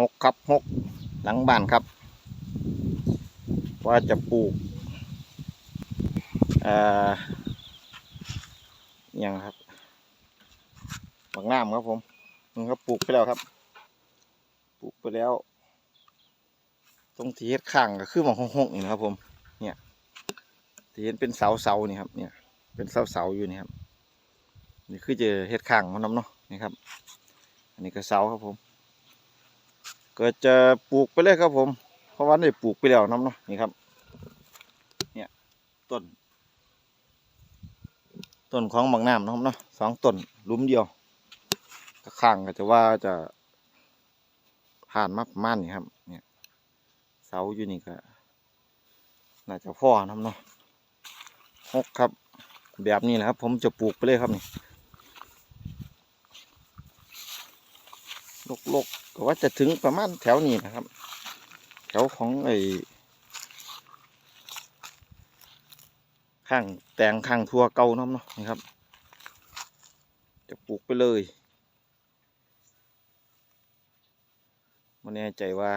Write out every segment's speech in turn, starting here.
หกครับหกหลังบ้านครับ ว่าจะปลูกอ่ออย่างครับบักน้ำครับผมนี่ครับปลูกไปแล้วครับ ปลูกไปแล้วตรงที่เฮ็ดข้างก็คือหมองหกๆนี่ครับ ผม เนี่ยที่เห็นเป็นเสาเสานี่ครับ เนี่ย เป็นเสาเสาอยู่นี่ครับ นี่คือจะเฮ็ดข้างมันน้ำเนาะนี่ครับ อันนี้ก็เสาครับผม ก็จะปลูกไปเลยครับผม เพราะว่าได้ปลูกไปแล้วน้ำเนาะนี่ครับ เนี่ยต้น ต้นของบางน้ำนะครับเนาะสองต้นลุมเดียวก็ข้างก็จะว่าจะผ่านมาประมาณนี้ครับ เนี่ยเสาอยู่นี่ก็น่าจะพ่อน้ำเนาะหกครับ แบบนี้แหละครับ ผมจะปลูกไปเลยครับนี่ลกๆ ก็ว่าจะถึงประมาณแถวนี้นะครับ แถวของไอ้ข้างแตงข้างทัวเก่าน้ำเนาะนี่ครับ จะปลูกไปเลยมันแน่ใจว่า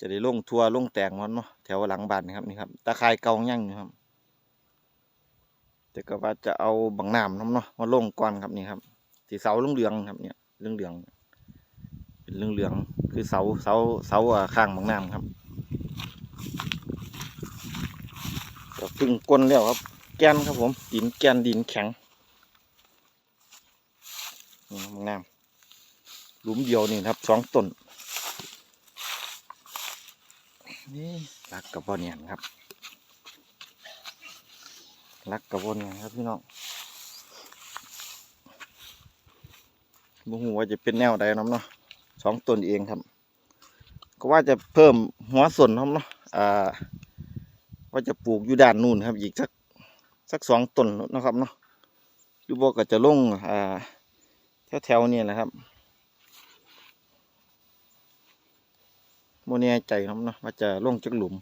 จะได้ลงทัวลงแตงมันเนาะแถวหลังบ้านนี่ครับนี่ครับตะไคร่เก่ายังอยู่ครับแต่ก็ว่าจะเอาบังน้ำน้ำเนาะมาลงก่อนครับนี่ครับ ที่เสาเหลืองครับเนี่ยเหลือง เป็นเหลืองคือเสาเสาเสาข้างบังน้ำครับก็พึ่งก้นแล้วครับ แกนครับผมดินแกนดินแข็งนี่ครับบังน้ำหลุมเดียวนี่ครับสองต้นนี่รักกับบ่เนี่ยครับรักกับบ่เนี่ยครับพี่น้อง บ่ฮู้ว่าจะเป็นแนวใดน้ำเนาะสองต้นเองครับ ก็ว่าจะเพิ่มหัวส่วนน้ำเนาะอ่าว่าจะปลูกอยู่ด้านนู่นครับ อีกสักสักสองต้นนะครับเนาะอยู่บ่ก็จะลงอ่าแถวๆนี่แหละครับโมเนียใจน้ำเนาะว่าจะลงจักหลุม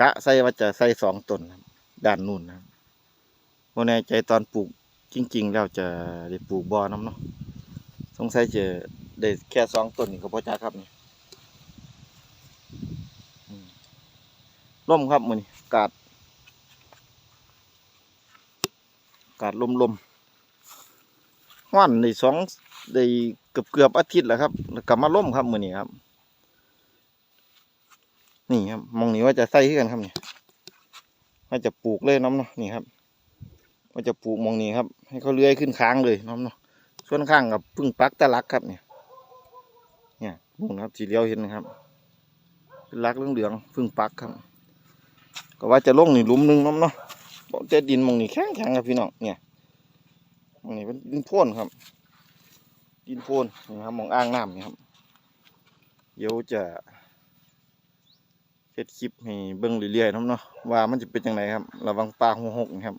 กะใส่ว่าจะใส่สองต้นครับด้านนู่นนะครับโมเนียใจตอนปลูก จริง ๆ แล้วจะได้ปลูกบ่อน้ำเนาะสงสัยจะได้แค่สองต้นนี่ก็พอจ้าครับนี่ยร่มครับมือนี้กาด กาดลมลมๆห้อนในสองได้เกือบเกือบอาทิตย์แล้วครับกลับมาล่มครับมือนี้ครับ นี่ครับมองนี้ว่าจะใส่ขึ้นกันครับนี่ว่าจะปลูกเลยน้ำเนาะนี่ครับ ว่าจะปลูกมองนี้ครับ ให้เขาเลื้อยขึ้นค้างเลยน้ำเนาะส่วนข้างกับพึ่งปักตะลักครับเนี่ย เนี่ยมองนะครับสีเลี้ยวเห็นนะครับ เป็นลักเหลืองๆพึ่งปักครับ ก็ว่าจะลงนี่หลุมหนึงน้ำเนาะเพราะจะดินมองนี้แข็งแข็งครับพี่น้องเนี่ยมองนี้เป็นดินโพ่นครับ ดินโพนนี่ครับมองอ่างน้ำนี่ครับ เดี๋ยวจะเฮ็ดคลิปให้เบิ่งเรื่อยๆน้ำเนาะว่ามันจะเป็นยังไงครับ ระวังปลาหัวหกนี่ครับ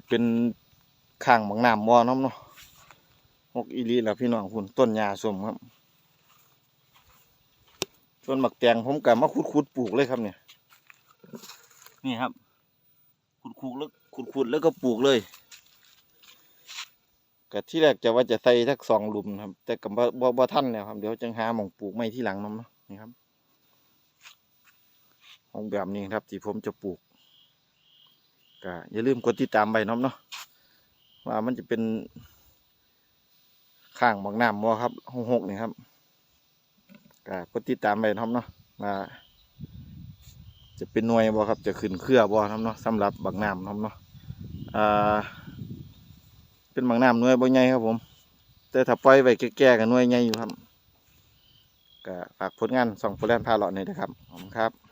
จะเป็นข้างบางน้ำบ่อน้ำเนาะหกอีหลีแล้วพี่น้องคุณต้นยาสมครับส่วนหมักแตงผมก็มาขุดๆปลูกเลยครับเนี่ยนี่ครับขุดๆแล้วขุดๆแล้วก็ปลูกเลยก็ที่แรกจะว่าจะใส่สักสองหลุมครับ แต่กับบ่บ่บ่ทันแล้วครับเดี๋ยวจังหาหม่องปลูกไม้ที่หลังน้ำเนาะนี่ครับของแบบนี้ครับที่ผมจะปลูก ก็อย่าลืมกดติดตามไปน้ำเนาะว่ามันจะเป็นข้างบางน้ำบ่ครับหกหกนี่ครับก็กดติดตามไปน้ำเนาะว่าจะเป็นหน่วยบ่ครับ จะขึ้นเครือบ่น้ำเนาะสำหรับบางน้ำน้ำเนาะอ่าเป็นบางน้ำหน่วยบ่ใหญ่ครับผม แต่ถ้าปล่อยไว้แก่ๆกันหน่วยใหญ่อยู่ครับก็ฝากผลงานส่องโปรแลนพาเลาะนี่นะครับขอบคุณครับ